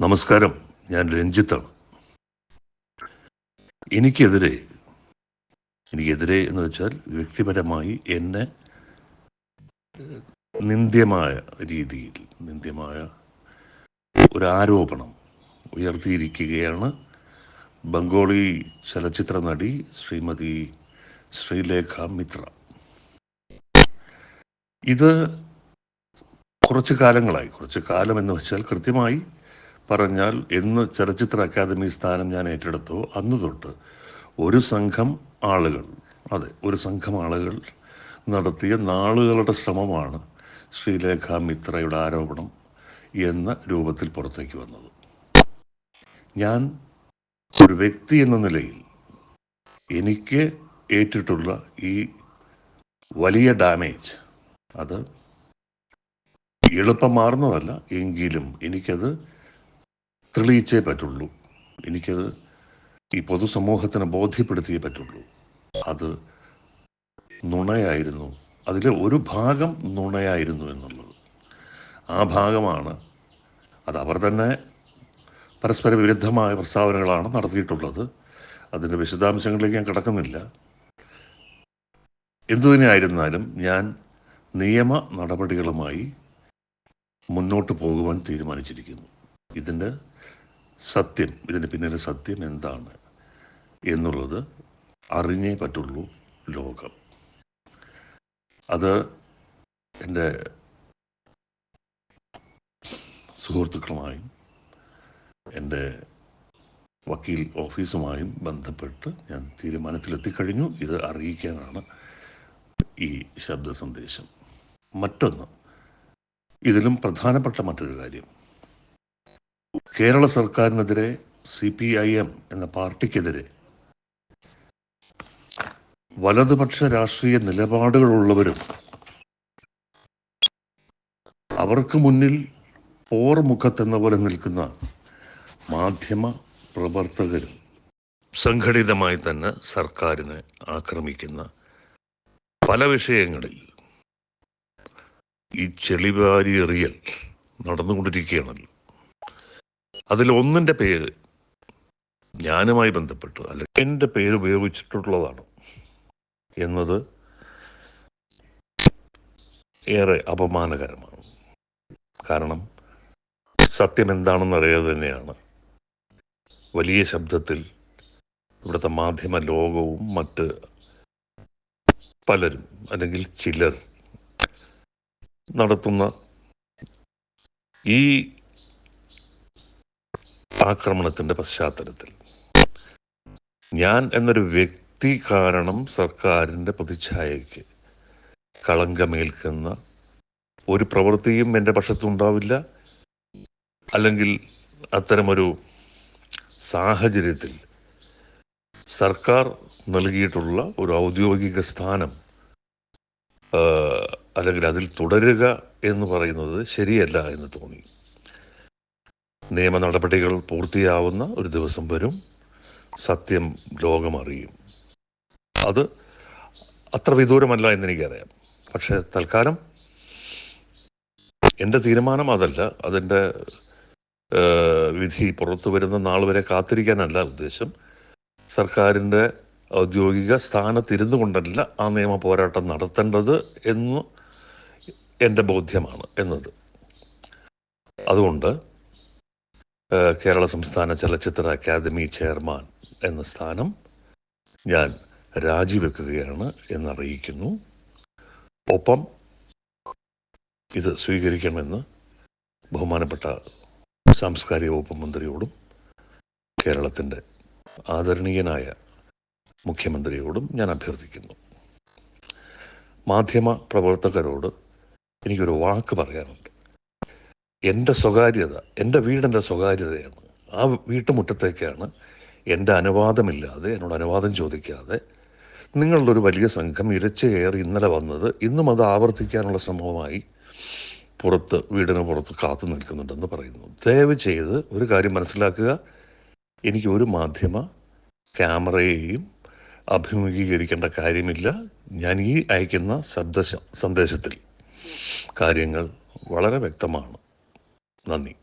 നമസ്കാരം. ഞാൻ രഞ്ജിത്താണ്. എനിക്കെതിരെ എനിക്കെതിരെ എന്ന് വെച്ചാൽ വ്യക്തിപരമായി എന്നെ നിന്ദ്യമായ രീതിയിൽ നിന്ദ്യമായ ഒരു ആരോപണം ഉയർത്തിയിരിക്കുകയാണ് ബംഗാളി ചലച്ചിത്ര നടി ശ്രീമതി ശ്രീലേഖ മിത്ര. ഇത് കുറച്ച് കാലങ്ങളായി. കുറച്ച് കാലം എന്ന് വെച്ചാൽ കൃത്യമായി പറഞ്ഞാൽ എന്ന് ചലച്ചിത്ര അക്കാദമി സ്ഥാനം ഞാൻ ഏറ്റെടുത്തു അന്ന് തൊട്ട് ഒരു സംഘം ആളുകൾ അതെ ഒരു സംഘം ആളുകൾ നടത്തിയ നാളുകളുടെ ശ്രമമാണ് ശ്രീലേഖ മിത്രയുടെ ആരോപണം എന്ന രൂപത്തിൽ പുറത്തേക്ക് വന്നത്. ഞാൻ ഒരു വ്യക്തി എന്ന നിലയിൽ എനിക്ക് ഏറ്റിട്ടുള്ള ഈ വലിയ ഡാമേജ് അത് എളുപ്പമാർന്നതല്ല എങ്കിലും എനിക്കത് തെളിയിച്ചേ പറ്റുള്ളൂ. എനിക്കത് ഈ പൊതുസമൂഹത്തിന് ബോധ്യപ്പെടുത്തിയേ പറ്റുള്ളൂ. അത് നുണയായിരുന്നു. അതിലെ ഒരു ഭാഗം നുണയായിരുന്നു എന്നുള്ളത്. ആ ഭാഗമാണ് അത് അവർ തന്നെ പരസ്പര വിരുദ്ധമായ പ്രസ്താവനകളാണ് നടത്തിയിട്ടുള്ളത്. അതിന്റെ വിശദാംശങ്ങളിലേക്ക് ഞാൻ കിടക്കുന്നില്ല. എന്തുതന്നെയായിരുന്നാലും ഞാൻ നിയമ നടപടികളുമായി മുന്നോട്ട് പോകുവാൻ തീരുമാനിച്ചിരിക്കുന്നു. ഇതിന്റെ സത്യം. ഇതിന് പിന്നിലെ സത്യം എന്താണ് എന്നുള്ളത് അറിഞ്ഞേ പറ്റുള്ളൂ ലോകം. അത് എന്റെ സുഹൃത്തുക്കളുമായും എന്റെ വക്കീൽ ഓഫീസുമായും ബന്ധപ്പെട്ട് ഞാൻ തീരുമാനത്തിലെത്തിക്കഴിഞ്ഞു. ഇത് അറിയിക്കാനാണ് ഈ ശബ്ദ സന്ദേശം. മറ്റൊന്ന് ഇതിലും പ്രധാനപ്പെട്ട മറ്റൊരു കാര്യം. കേരള സർക്കാരിനെതിരെ സി പി ഐ എം എന്ന പാർട്ടിക്കെതിരെ വലതുപക്ഷ രാഷ്ട്രീയ നിലപാടുകളുള്ളവരും അവർക്ക് മുന്നിൽ പോർമുഖത്തെന്ന പോലെ നിൽക്കുന്ന മാധ്യമ പ്രവർത്തകരും സംഘടിതമായി തന്നെ സർക്കാരിനെ ആക്രമിക്കുന്ന പല വിഷയങ്ങളിൽ ഈ ചെളിവാരി എറിയൽ നടന്നുകൊണ്ടിരിക്കുകയാണല്ലോ. അതിൽ ഒന്നിന്റെ പേര് ഞാനുമായി ബന്ധപ്പെട്ട്. അല്ല എന്റെ പേര് ഉപയോഗിച്ചിട്ടുള്ളതാണ് എന്നത് ഏറെ അപമാനകരമാണ്. കാരണം സത്യം എന്താണെന്ന് അറിയാതെ തന്നെയാണ് വലിയ ശബ്ദത്തിൽ ഇവിടുത്തെ മാധ്യമ ലോകവും മറ്റ് പലരും അല്ലെങ്കിൽ ചിലർ നടത്തുന്ന ഈ ആക്രമണത്തിന്റെ പശ്ചാത്തലത്തിൽ. ഞാൻ എന്നൊരു വ്യക്തി കാരണം സർക്കാരിന്റെ പ്രതിച്ഛായയ്ക്ക് കളങ്കമേൽക്കുന്ന ഒരു പ്രവൃത്തിയും എന്റെ പക്ഷത്തുണ്ടാവില്ല അല്ലെങ്കിൽ അത്തരമൊരു സാഹചര്യത്തിൽ സർക്കാർ നൽകിയിട്ടുള്ള ഒരു ഔദ്യോഗിക സ്ഥാനം അല്ലെങ്കിൽ അതിൽ തുടരുക എന്ന് പറയുന്നത് ശരിയല്ല എന്ന് തോന്നി. നിയമ നടപടികൾ പൂർത്തിയാവുന്ന ഒരു ദിവസം വരും. സത്യം ലോകമറിയും അത് അത്ര വിദൂരമല്ല എന്നെനിക്കറിയാം. പക്ഷേ തൽക്കാലം എന്റെ തീരുമാനം അതല്ല. അതിന്റെ വിധി പുറത്തു വരുന്ന നാൾ വരെ കാത്തിരിക്കാനല്ല ഉദ്ദേശം. സർക്കാരിന്റെ ഔദ്യോഗിക സ്ഥാനത്തിരുന്നു കൊണ്ടല്ല ആ നിയമ പോരാട്ടം നടത്തേണ്ടത് എന്ന് എന്റെ ബോധ്യമാണ് എന്നത്. അതുകൊണ്ട് കേരള സംസ്ഥാന ചലച്ചിത്ര അക്കാദമി ചെയർമാൻ എന്ന സ്ഥാനം ഞാൻ രാജിവെക്കുകയാണ് എന്നറിയിക്കുന്നു. ഒപ്പം ഇത് സ്വീകരിക്കണമെന്ന് ബഹുമാനപ്പെട്ട സാംസ്കാരിക വകുപ്പ് മന്ത്രിയോടും കേരളത്തിന്റെ ആദരണീയനായ മുഖ്യമന്ത്രിയോടും ഞാൻ അഭ്യർത്ഥിക്കുന്നു. മാധ്യമ പ്രവർത്തകരോട് എനിക്കൊരു വാക്ക് പറയാനുണ്ട്. എന്റെ സ്വകാര്യത എന്റെ വീടിന്റെ സ്വകാര്യതയാണ്. ആ വീട്ടുമുറ്റത്തേക്കാണ് എന്റെ അനുവാദമില്ലാതെ എന്നോട് അനുവാദം ചോദിക്കാതെ നിങ്ങളൊരു വലിയ സംഘം ഇരച്ചു കയറി ഇന്നലെ വന്നത്. ഇന്നും അത് ആവർത്തിക്കാനുള്ള ശ്രമവുമായി പുറത്ത് വീടിന് പുറത്ത് കാത്തു നിൽക്കുന്നുണ്ടെന്ന് പറയുന്നു. ദയവ് ചെയ്ത് ഒരു കാര്യം മനസ്സിലാക്കുക. എനിക്ക് ഒരു മാധ്യമ ക്യാമറയെയും അഭിമുഖീകരിക്കേണ്ട കാര്യമില്ല. ഞാൻ ഈ അയക്കുന്ന ശബ്ദ സന്ദേശത്തിൽ കാര്യങ്ങൾ വളരെ വ്യക്തമാണ്. 那你